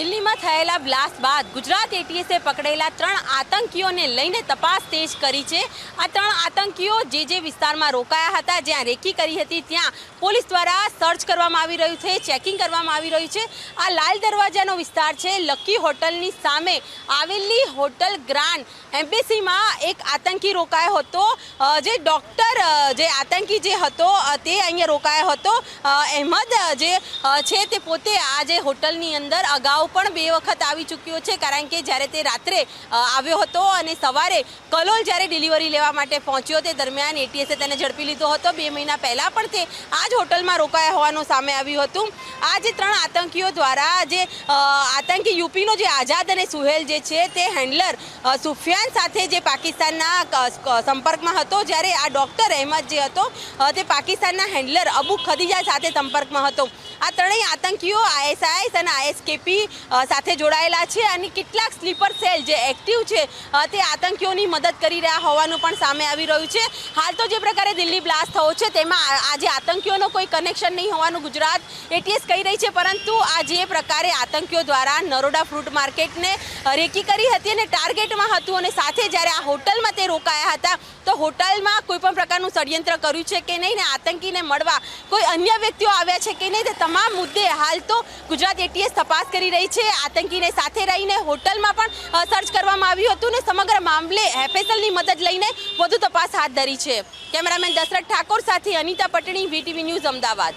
દિલ્હીમાં થયેલા બ્લાસ્ટ બાદ ગુજરાત એટીએસે પકડેલા ત્રણ આતંકીઓને લઈને તપાસ તેજ કરી છે. આ ત્રણ આતંકીઓ જે જે વિસ્તારમાં રોકાયા હતા, જ્યાં રેકી કરી હતી, ત્યાં પોલીસ દ્વારા સર્ચ કરવામાં આવી રહ્યું છે, ચેકિંગ કરવામાં આવી રહ્યું છે. આ લાલ દરવાજાનો વિસ્તાર છે. લકી હોટલની સામે આવેલી હોટલ ગ્રાન્ડ એમ્બેસીમાં એક આતંકી રોકાયો હતો. જે ડૉક્ટર જે આતંકી જે હતો તે અહીંયા રોકાયો હતો. અહેમદ જે છે તે પોતે આ જે હોટલની અંદર અગાઉ પણ બે વખત આવી ચૂક્યો છે, કારણ કે જ્યારે તે રાત્રે આવ્યો હતો અને સવારે કલોલ જ્યારે ડિલિવરી લેવા માટે પહોંચ્યો, તે દરમિયાન એટીએસે તેને ઝડપી લીધો હતો. બે મહિના પહેલાં પણ તે આ જ હોટલમાં રોકાયા હોવાનું સામે આવ્યું હતું. આ જે ત્રણ આતંકીઓ દ્વારા જે આતંકી યુપીનો જે આઝાદ અને સુહેલ જે છે, તે હેન્ડલર સુફિયાન સાથે જે પાકિસ્તાનના સંપર્કમાં હતો, જ્યારે આ ડૉક્ટર અહેમદ જે હતો તે પાકિસ્તાનના હેન્ડલર અબુ ખદીજા સાથે સંપર્કમાં હતો. આ ત્રણેય આતંકીઓ, આઈએસઆઈએસ અને આઈએસકેપી સાથે જોડાયેલા છે અને કેટલાક સ્લીપર સેલ જે એક્ટિવ છે તે આતંકીઓની મદદ કરી રહ્યા હોવાનું પણ સામે આવી રહ્યું છે. હાલ તો જે પ્રકારે દિલ્હી બ્લાસ્ટ થયો છે, તેમાં આ- આ આતંકીઓનો કોઈ કનેક્શન નહીં હોવાનું ગુજરાત એટીએસ કહી રહી છે, પરંતુ આ જે પ્રકારે આતંકીઓ દ્વારા નરોડા ફ્રૂટ માર્કેટને રેકી કરી હતી અને ટાર્ગેટમાં હતું અને સાથે જ્યારે આ હોટલમાં તે રોકાયા હતા, તો હોટલમાં કોઈ પણ પ્રકારનું ષડયંત્ર કર્યું છે કે નહીં ને આતંકીને મળવા કોઈ અન્ય વ્યક્તિઓ આવ્યા છે કે નહીં તે તમામ મુદ્દે હાલ તો ગુજરાત એટીએસ તપાસ કરી રહી છે. આતંકીને સાથે રહીને હોટલમાં પણ સર્ચ કરવામાં આવ્યું હતું ને સમગ્ર મામલે એફએસએલની મદદ લઈને વધુ તપાસ હાથ ધરી છે. કેમેરામેન દશરથ ઠાકોર સાથે અનિતા પટણી, વીટીવી ન્યૂઝ અમદાવાદ.